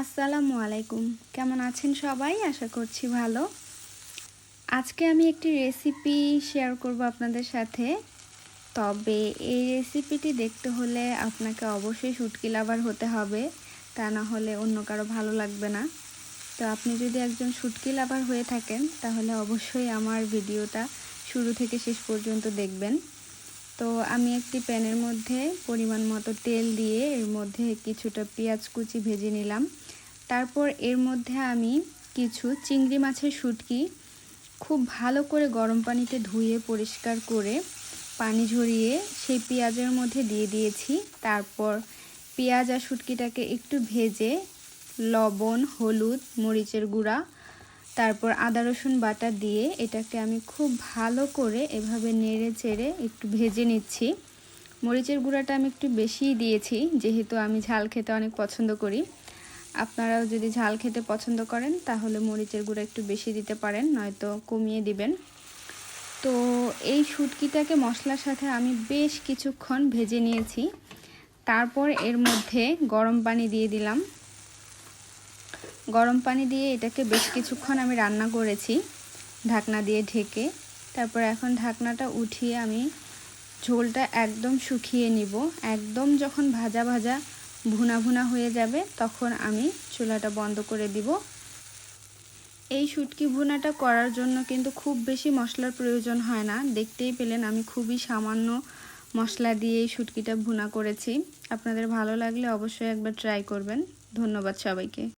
আসসালামু আলাইকুম। কেমন আছেন সবাই? আশা করছি ভালো। আজকে আমি একটি রেসিপি শেয়ার করব আপনাদের সাথে। তবে এই রেসিপিটি দেখতে হলে আপনাকে অবশ্যই শুটকি লাভার হতে হবে। তা না হলে অন্য কারও ভালো লাগবে না। তো আপনি যদি একজন শুটকি লাভার হয়ে থাকেন, তাহলে অবশ্যই আমার ভিডিওটা শুরু থেকে শেষ পর্যন্ত দেখবেন। তো আমি একটি প্যানের মধ্যে পরিমাণ মতো তেল দিয়ে এর মধ্যে কিছুটা পেঁয়াজ কুচি ভেজে নিলাম। তারপর এর মধ্যে আমি কিছু চিংড়ি মাছের শুটকি খুব ভালো করে গরম পানিতে ধুয়ে পরিষ্কার করে পানি ঝরিয়ে সেই পেঁয়াজের মধ্যে দিয়ে দিয়েছি। তারপর পেঁয়াজ আর শুটকিটাকে একটু ভেজে লবণ, হলুদ, মরিচের গুঁড়া তারপর আদা, রসুন বাটা দিয়ে এটাকে আমি খুব ভালো করে এভাবে নেড়ে চেড়ে একটু ভেজে নিচ্ছি। মরিচের গুঁড়াটা আমি একটু বেশিই দিয়েছি, যেহেতু আমি ঝাল খেতে অনেক পছন্দ করি। আপনারাও যদি ঝাল খেতে পছন্দ করেন, তাহলে মরিচের গুঁড়া একটু বেশি দিতে পারেন, নয়তো কমিয়ে দিবেন। তো এই শুটকিটাকে মশলার সাথে আমি বেশ কিছুক্ষণ ভেজে নিয়েছি। তারপর এর মধ্যে গরম পানি দিয়ে দিলাম। গরম পানি দিয়ে এটাকে বেশ কিছুক্ষণ আমি রান্না করেছি। ঢাকনা দিয়ে ঢেকে, তারপর এখন ঢাকনাটা উঠিয়ে আমি ঝোলটা একদম শুকিয়ে নিব। একদম যখন ভাজা ভাজা ভুনা ভুনা হয়ে যাবে, তখন আমি চুলাটা বন্ধ করে দিব। এই শুটকি ভুনাটা করার জন্য কিন্তু খুব বেশি মশলার প্রয়োজন হয় না। দেখতেই পেলেন আমি খুবই সামান্য মশলা দিয়ে এই শুটকিটা ভুনা করেছি। আপনাদের ভালো লাগলে অবশ্যই একবার ট্রাই করবেন। ধন্যবাদ সবাইকে।